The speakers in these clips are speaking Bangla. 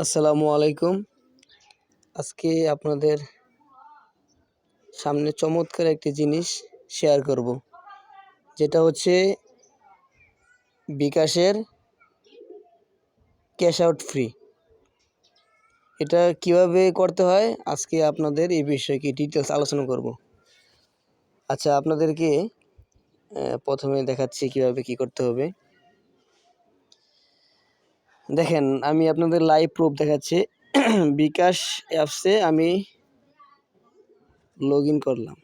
আসসালামু আলাইকুম। আজকে আপনাদের সামনে চমৎকার একটি জিনিস শেয়ার করব। যেটা হচ্ছে বিকাশের ক্যাশ আউট ফ্রি এটা কীভাবে করতে হয়? আজকে আপনাদের এই বিষয়ে কি ডিটেলস আলোচনা করব। আচ্ছা আপনাদেরকে প্রথমে দেখাচ্ছি কীভাবে কি করতে হবে। দেখেন, আমি আপনাদের লাইভ প্রুফ দেখাচ্ছি। বিকাশ অ্যাপসে আমি লগ করলাম।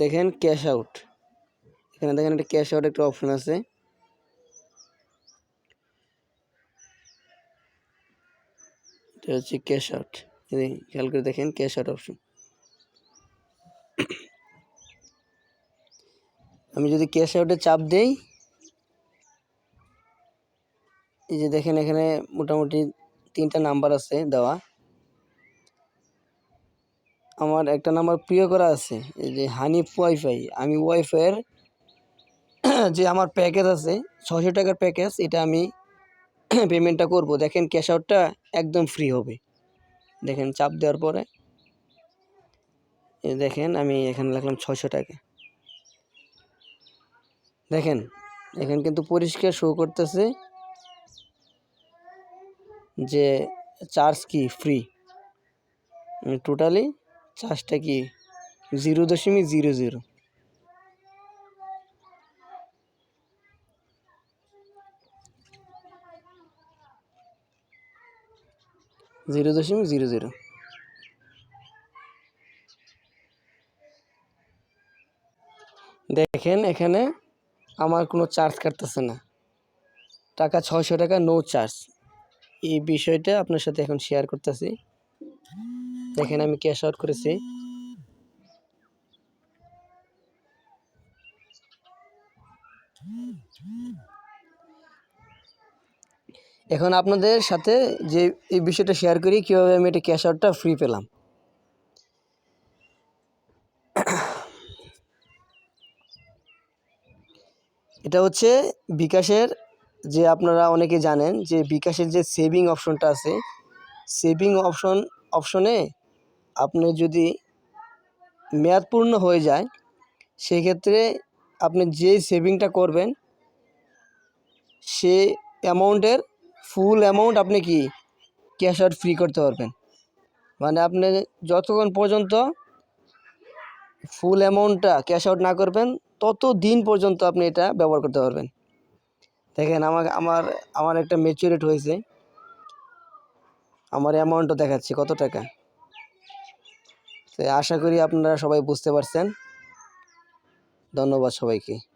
দেখেন ক্যাশ আউট এখানে দেখেন একটা ক্যাশ আউট একটা অপশন আছে। এটা হচ্ছে ক্যাশ আউট খেয়াল করে দেখেন ক্যাশ আউট অপশন আমি যদি ক্যাশ আউটে চাপ দেই, এই যে দেখেন এখানে মোটামুটি তিনটা নাম্বার আছে দেওয়া। আমার একটা নাম্বার প্রিয় করা আছে, এই যে হানিফ ওয়াইফাই আমি ওয়াইফাইয়ের যে আমার প্যাকেজ আছে ছশো টাকার প্যাকেজ এটা আমি পেমেন্টটা করব। দেখেন ক্যাশ আউটটা একদম ফ্রি হবে। দেখেন চাপ দেওয়ার পরে দেখেন আমি এখানে লিখলাম ছশো টাকা। দেখেন, এখানে কিন্তু পরিষ্কার শো করতেছে যে চার্জ কি ফ্রি টোটালি চার্জটা কি জিরো দশমিক জিরো জিরো জিরো দশমিক জিরো জিরো দেখেন এখানে আমার কোনো চার্জ কাটতেছে না। টাকা ছয়শো টাকা নো চার্জ এই বিষয়টা আপনার সাথে এখন শেয়ার করতেছি। দেখেন আমি ক্যাশ আউট করেছি। এখন আপনাদের সাথে যে এই বিষয়টা শেয়ার করি, কীভাবে আমি এটা ক্যাশ আউটটা ফ্রি পেলাম। এটা হচ্ছে বিকাশের যে আপনারা অনেকে জানেন যে বিকাশের যে সেভিং অপশনটা আছে সেভিং অপশন অপশনে আপনি যদি মেয়াদ পূর্ণ হয়ে যায়, সেক্ষেত্রে আপনি যেই সেভিংটা করবেন, সে অ্যামাউন্টের ফুল অ্যামাউন্ট আপনি কি ক্যাশ আউট ফ্রি করতে পারবেন। মানে আপনি যতক্ষণ পর্যন্ত ফুল অ্যামাউন্টটা ক্যাশ আউট না করবেন তত দিন পর্যন্ত আপনি এটা ব্যবহার করতে পারবেন। দেখেন আমার আমার আমার একটা ম্যাচুরেট হয়েছে। আমার অ্যামাউন্টও দেখাচ্ছি, কত টাকা? তো আশা করি আপনারা সবাই বুঝতে পারছেন। ধন্যবাদ সবাইকে।